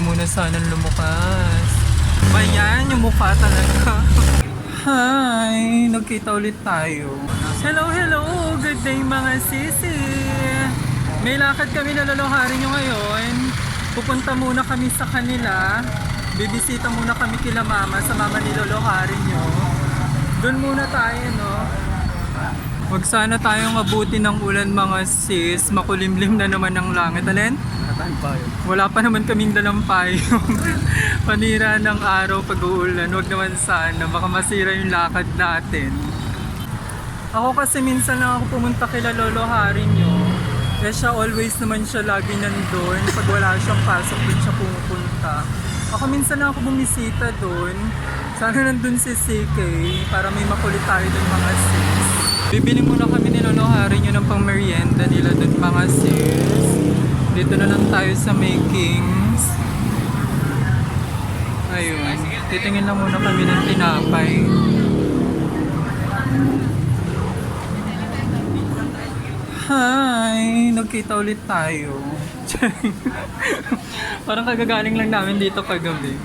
muna sanang lumukas. Bayan, yung mukha talaga. Hi! Nagkita ulit tayo. Hello, hello! Good day mga sisi! May lakad kami na laloharin nyo ngayon. Pupunta muna kami sa kanila. Bibisita muna kami kila mama sa mama ni loloharin nyo. Doon muna tayo, no? Huwag sana tayong mabuti ng ulan mga sis. Makulimlim na naman ang langit. Alin? Wala pa naman kaming dalang payong. Panira ng araw pag uulan. Huwag naman sana. Baka masira yung lakad natin. Ako kasi minsan lang ako pumunta kila Lolo Hari nyo. Eh siya always naman siya lagi nandun. Pag wala siyang pasok, doon siya pumupunta. Ako minsan lang ako bumisita doon. Sana nandun si CK para may makulit tayo doon mga sis. Bibili muna kami ni Lolo Hari nyo ng pang merienda nila doon mga sis. Dito na lang tayo sa Makings. Ayun. Titingin lang muna kami ng tinapay. Hi! Nagkita ulit tayo. Parang kagagaling lang namin dito kagabi.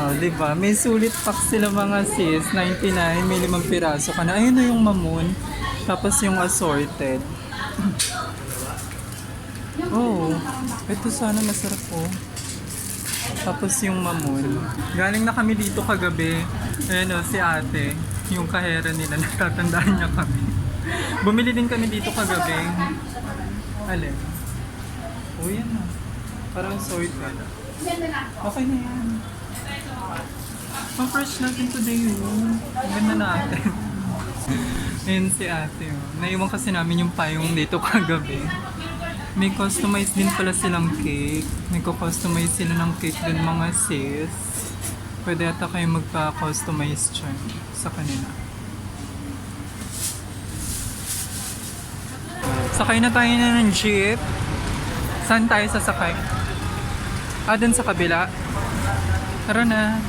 oh, di ba? May sulit pack sila mga sis. 99, may limang piraso ka na. Ayun na yung mamoon. Tapos yung assorted. Oh, ito sana masarap po. Tapos yung mamoon. Galing na kami dito kagabi. Ayan o, si ate. Yung kahera nila, natatandaan niya kami. Bumili din kami dito kagabi. Alin? Oh, yan na. Parang sorted. Okay na yan. Ang fresh natin today yun. Ganda natin. Ayun si ate. Oh. Naiwan kasi namin yung payong dito kagabi. May customize din pala silang cake. May customize sila ng cake dun mga sis. Pwede ata kayo magpa-customize dyan sa kanila. Sakay na tayo na ng jeep. Saan tayo sasakay? Ah, dun sa kabila. Tara na.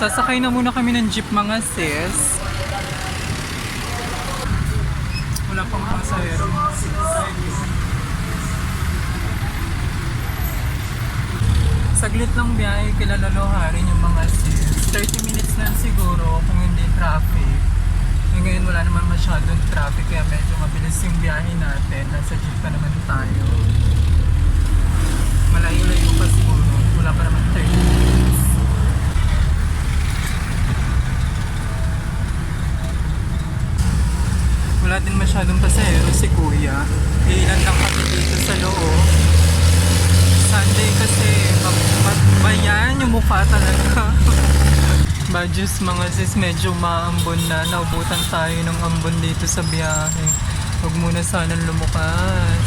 Sasakay na muna kami ng jeep mga sis. Wala pang pasahero. Saglit lang biyahe kila Loloharin yung mga sis. 30 minutes lang siguro kung hindi traffic. Eh, ngayon wala naman masyadong traffic kaya medyo mabilis yung biyahe natin. Nasa jeep pa naman tayo. Malayo-layo pa siguro. Wala pa naman 30 minutes. Wala din masyadong pasahero si Kuya. Ilan lang kami dito sa loob. Sunday kasi ma- mukha talaga. Badges mga sis, medyo maambon na. Naubutan tayo ng ambon dito sa biyahe. Huwag muna sanang lumukas.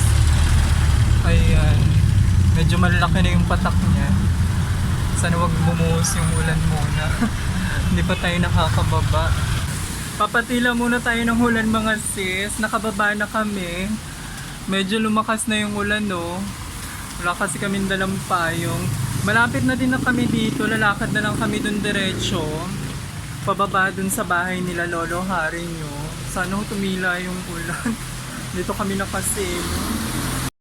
Ayan. Medyo malaki na yung patak niya. Sana wag bumuhos yung ulan muna. Hindi pa tayo nakakababa. Papatila muna tayo ng ulan mga sis. Nakababa na kami. Medyo lumakas na yung ulan no. Wala kasi kami dalang payong. Malapit na din na kami dito. Lalakad na lang kami dun diretso. Pababa dun sa bahay nila Lolo Hari nyo. Sana tumila yung ulan. Dito kami nakasin.